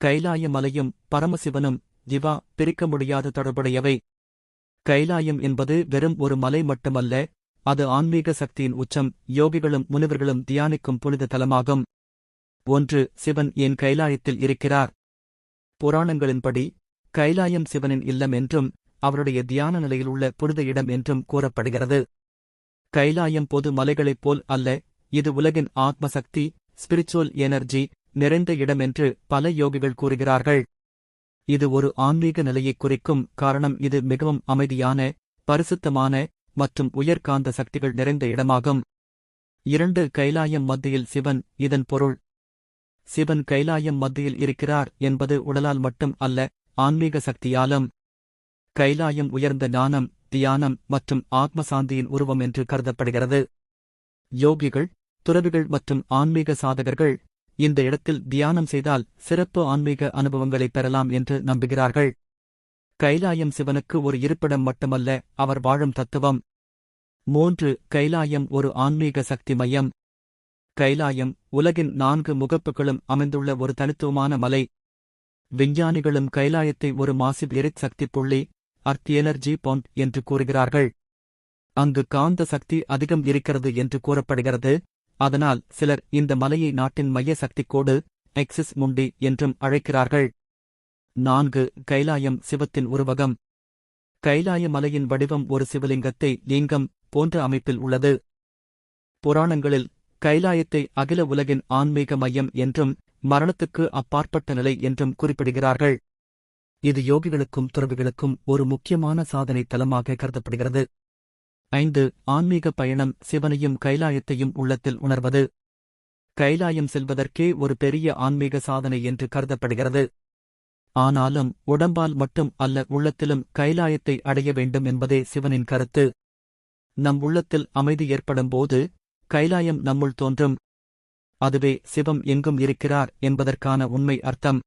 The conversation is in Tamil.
கைலாய மலையும் பரமசிவனும் ஜிவா பிரிக்க முடியாத தொடர்புடையவை. கைலாயம் என்பது வெறும் ஒரு மலை மட்டுமல்ல அது ஆன்மீக சக்தியின் உச்சம் யோகிகளும் முனிவர்களும் தியானிக்கும் புனித தலமாகும். ஒன்று சிவன் என் கைலாயத்தில் இருக்கிறார்? புராணங்களின்படி கைலாயம் சிவனின் இல்லம் என்றும் அவருடைய தியான நிலையில் உள்ள புனித இடம் என்றும் கூறப்படுகிறது. கைலாயம் பொது மலைகளைப் போல் அல்ல இது உலகின் ஆத்ம சக்தி ஸ்பிரிச்சுவல் எனர்ஜி நிறைந்த இடம் என்று பல யோகிகள் கூறுகிறார்கள். இது ஒரு ஆன்மீக நிலையைக் குறிக்கும் காரணம். இது மிகவும் அமைதியான பரிசுத்தமான மற்றும் உயர்காந்த சக்திகள் நிறைந்த இடமாகும். இரண்டு கைலாயம் மத்தியில் சிவன் இதன் பொருள். சிவன் கைலாயம் மத்தியில் இருக்கிறார் என்பது உடலால் மட்டும் அல்ல ஆன்மீக சக்தியாலும். கைலாயம் உயர்ந்த ஞானம் தியானம் மற்றும் ஆத்மசாந்தியின் உருவம் என்று கருதப்படுகிறது. யோகிகள் துறவிகள் மற்றும் ஆன்மீக சாதகர்கள் இந்த இடத்தில் தியானம் செய்தால் சிறப்பு ஆன்மீக அனுபவங்களை பெறலாம் என்று நம்புகிறார்கள். கைலாயம் சிவனுக்கு ஒரு இருப்பிடம் மட்டுமல்ல அவர் வாழும் தத்துவம். மூன்று கைலாயம் ஒரு ஆன்மீக சக்தி மையம். கைலாயம் உலகின் நான்கு முகப்புகளும் அமைந்துள்ள ஒரு தனித்துவமான மலை. விஞ்ஞானிகளும் கைலாயத்தை ஒரு மாசிவ் எரித் சக்தி புள்ளி அர்த் எனர்ஜி பாண்ட் என்று கூறுகிறார்கள். அங்கு காந்த சக்தி அதிகம் இருக்கிறது என்று கூறப்படுகிறது. அதனால் சிலர் இந்த மலையை நாட்டின் மைய சக்திக்கோடு எக்ஸிஸ் முண்டி என்றும் அழைக்கிறார்கள். நான்கு கைலாயம் சிவத்தின் உருவகம். கைலாய மலையின் வடிவம் ஒரு சிவலிங்கத்தை லிங்கம் போன்ற அமைப்பில் உள்ளது. புராணங்களில் கைலாயத்தை அகில உலகின் ஆன்மீக மையம் என்றும் மரணத்துக்கு அப்பாற்பட்ட நிலை என்றும் குறிப்பிடுகிறார்கள். இது யோகிகளுக்கும் துறவிகளுக்கும் ஒரு முக்கியமான சாதனை தலமாக கருதப்படுகிறது. ஐந்து ஆன்மீக பயணம் சிவனையும் கைலாயத்தையும் உள்ளத்தில் உணர்வது. கைலாயம் செல்வதற்கே ஒரு பெரிய ஆன்மீக சாதனை என்று கருதப்படுகிறது. ஆனாலும் உடம்பால் மட்டும் அல்ல உள்ளத்திலும் கைலாயத்தை அடைய வேண்டும் என்பதே சிவனின் கருத்து. நம் உள்ளத்தில் அமைதி ஏற்படும் போது கைலாயம் நம்முள் தோன்றும். அதுவே சிவம் எங்கும் இருக்கிறார் என்பதற்கான உண்மை அர்த்தம்.